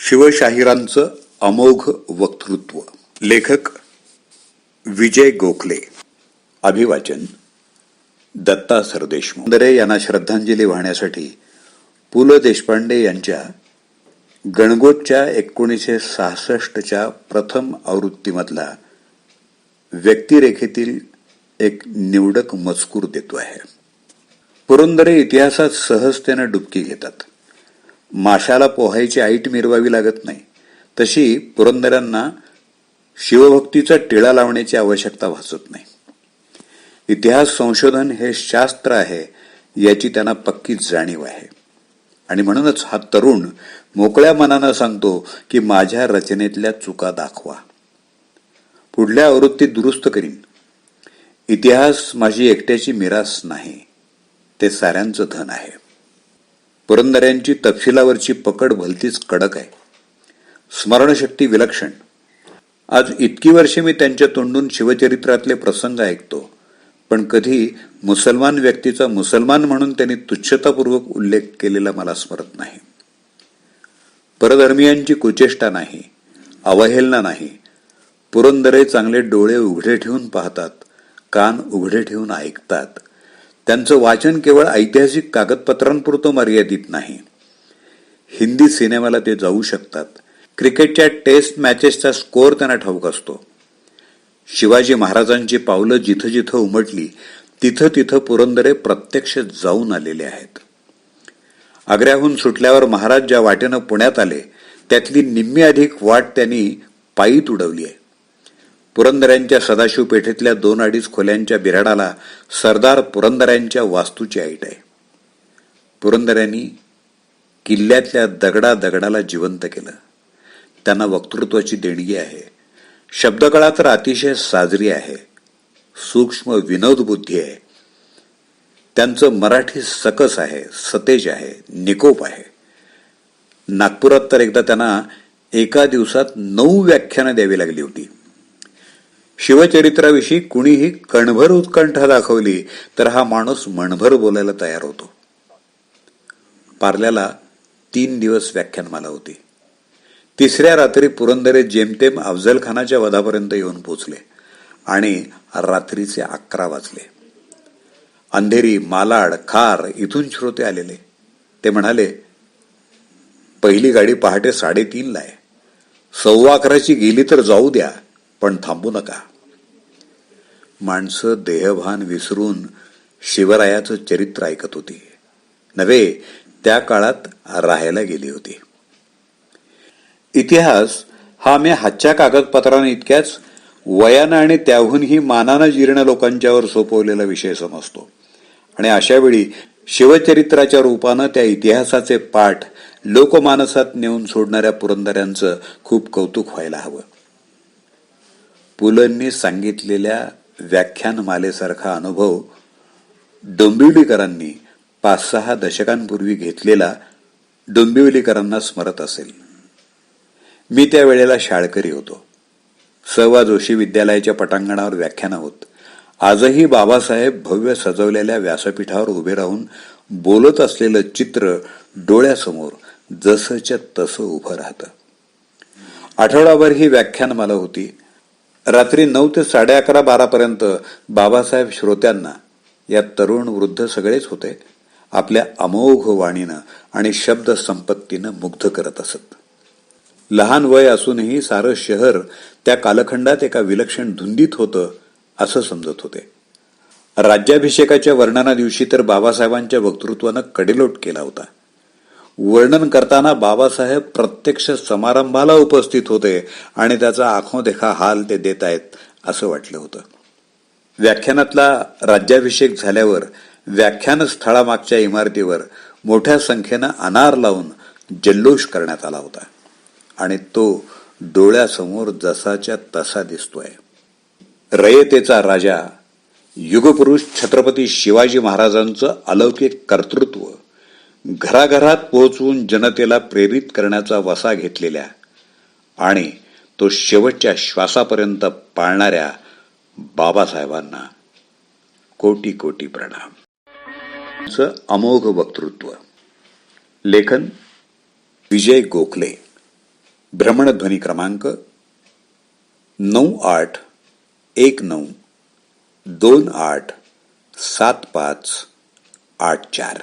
शिवशाहिरांचं अमोघ वक्तृत्व. लेखक विजय गोखले. अभिवाचन दत्ता सरदेशमुख. दरे यांना श्रद्धांजली वाहण्यासाठी पु ल देशपांडे यांच्या गणगोतच्या एकोणीसशे सहासष्टच्या प्रथम आवृत्तीमधला व्यक्तिरेखेतील एक निवडक मजकूर देतो आहे. पुरंदरे इतिहासात सहजतेनं डुबकी घेतात. माशाला पोहायची ऐट मिरवावी लागत नाही. तशी पुरंदरांना शिवभक्तीचा टिळा लावण्याची आवश्यकता भासत नाही. इतिहास संशोधन हे शास्त्र आहे याची त्यांना पक्की जाणीव आहे. आणि म्हणूनच हा तरुण मोकळ्या मनानं सांगतो की माझ्या रचनेतल्या चुका दाखवा. पुढल्या आवृत्तीत दुरुस्त करीन. इतिहास माझी एकट्याची मिरास नाही ते साऱ्यांचं धन आहे. पुरंदऱ्यांची तपशिलावरची पकड भलतीच कडक आहे. स्मरणशक्ती विलक्षण. आज इतकी वर्षे मी त्यांच्या तोंडून शिवचरित्रातले प्रसंग ऐकतो पण कधी मुसलमान व्यक्तीचा मुसलमान म्हणून त्यांनी तुच्छतापूर्वक उल्लेख केलेला मला स्मरत नाही. परधर्मियांची कुचेष्टा नाही अवहेलना नाही. पुरंदरे चांगले डोळे उघडे ठेवून पाहतात कान उघडे ठेवून ऐकतात. त्यांचं वाचन केवळ ऐतिहासिक कागदपत्रांपुरतं मर्यादित नाही. हिंदी सिनेमाला ते जाऊ शकतात. क्रिकेटच्या टेस्ट मॅचेसचा स्कोअर त्यांना ठाऊक असतो. शिवाजी महाराजांची पावलं जिथं जिथं उमटली तिथं तिथं पुरंदरे प्रत्यक्ष जाऊन आलेले आहेत. आग्र्याहून सुटल्यावर महाराज ज्या वाटेनं पुण्यात आले त्यातली निम्मी अधिक वाट त्यांनी पायीत उडवली आहे. पुरंदऱ्यांच्या सदाशिव पेठेतल्या दोन अडीच खोल्यांच्या बिराडाला सरदार पुरंदऱ्यांच्या वास्तूची ऐट आहे. पुरंदऱ्यांनी किल्ल्यातल्या दगडा दगडाला जिवंत केलं. त्यांना वक्तृत्वाची देणगी आहे. शब्दकळा तर अतिशय साजरी आहे. सूक्ष्म विनोद बुद्धी आहे. त्यांचं मराठी सकस आहे सतेज आहे निकोप आहे. नागपुरात तर एकदा त्यांना एका दिवसात नऊ व्याख्यानं द्यावी लागली होती. शिवचरित्राविषयी कुणीही कणभर उत्कंठा दाखवली तर हा माणूस मणभर बोलायला तयार होतो. पार्ल्याला तीन दिवस व्याख्यानमाला होती. तिसऱ्या रात्री पुरंदरे जेमतेम अफजल खानाच्या वधापर्यंत येऊन पोचले आणि रात्रीचे अकरा वाजले. अंधेरी मालाड खार इथून श्रोते आलेले. ते म्हणाले पहिली गाडी पहाटे साडेतीनला आहे. सव्वा अकराची गेली तर जाऊ द्या. पण थांबू नका. माणसं देहभान विसरून शिवरायाचं चरित्र ऐकत होती. नव्हे त्या काळात राहायला गेली होती. इतिहास हा मी हातच्या कागदपत्राने इतक्याच वयानं आणि त्याहूनही मानानं जीर्ण लोकांच्यावर सोपवलेला विषय समजतो. आणि अशावेळी शिवचरित्राच्या रूपानं त्या इतिहासाचे पाठ लोकमानसात नेऊन सोडणाऱ्या पुरंदऱ्यांचं खूप कौतुक व्हायला हवं. पुलंनी सांगितलेल्या व्याख्यानमालेसारखा अनुभव डोंबिवलीकरांनी पाच सहा दशकांपूर्वी घेतलेला डोंबिवलीकरांना स्मरत असेल. मी त्या वेळेला शाळकरी होतो. सहवा जोशी विद्यालयाच्या पटांगणावर व्याख्यान होत. आजही बाबासाहेब भव्य सजवलेल्या व्यासपीठावर उभे राहून बोलत असलेलं चित्र डोळ्यासमोर जसंच्या तसं उभं राहतं. आठवडाभर ही व्याख्यानमाला होती. रात्री नऊ ते साडे अकरा बारापर्यंत बाबासाहेब श्रोत्यांना या तरुण वृद्ध सगळेच होते. आपल्या अमोघ वाणीनं आणि शब्द संपत्तीनं मुग्ध करत असत. लहान वय असूनही सारं शहर त्या कालखंडात एका विलक्षण धुंदीत होतं असं समजत होते. राज्याभिषेकाच्या वर्णना दिवशी तर बाबासाहेबांच्या वक्तृत्वानं कडेलोट केला होता. वर्णन करताना बाबासाहेब प्रत्यक्ष समारंभाला उपस्थित होते आणि त्याचा आखोदेखा हाल ते देत आहेत असं वाटलं होतं. व्याख्यानातला राज्याभिषेक झाल्यावर व्याख्यान स्थळामागच्या इमारतीवर मोठ्या संख्येनं अनार लावून जल्लोष करण्यात आला होता. आणि तो डोळ्यासमोर जसाच्या तसा दिसतोय. रयतेचा राजा युगपुरुष छत्रपती शिवाजी महाराजांचं अलौकिक कर्तृत्व घराघरात पोहोचवून जनतेला प्रेरित करण्याचा वसा घेतलेल्या आणि तो शेवटच्या श्वासापर्यंत पाळणाऱ्या बाबासाहेबांना कोटी कोटी प्रणाम. अमोघ वक्तृत्व. लेखन विजय गोखले. भ्रमणध्वनी क्रमांक नऊ आठ एक नऊ दोन आठ सात पाच आठ चार.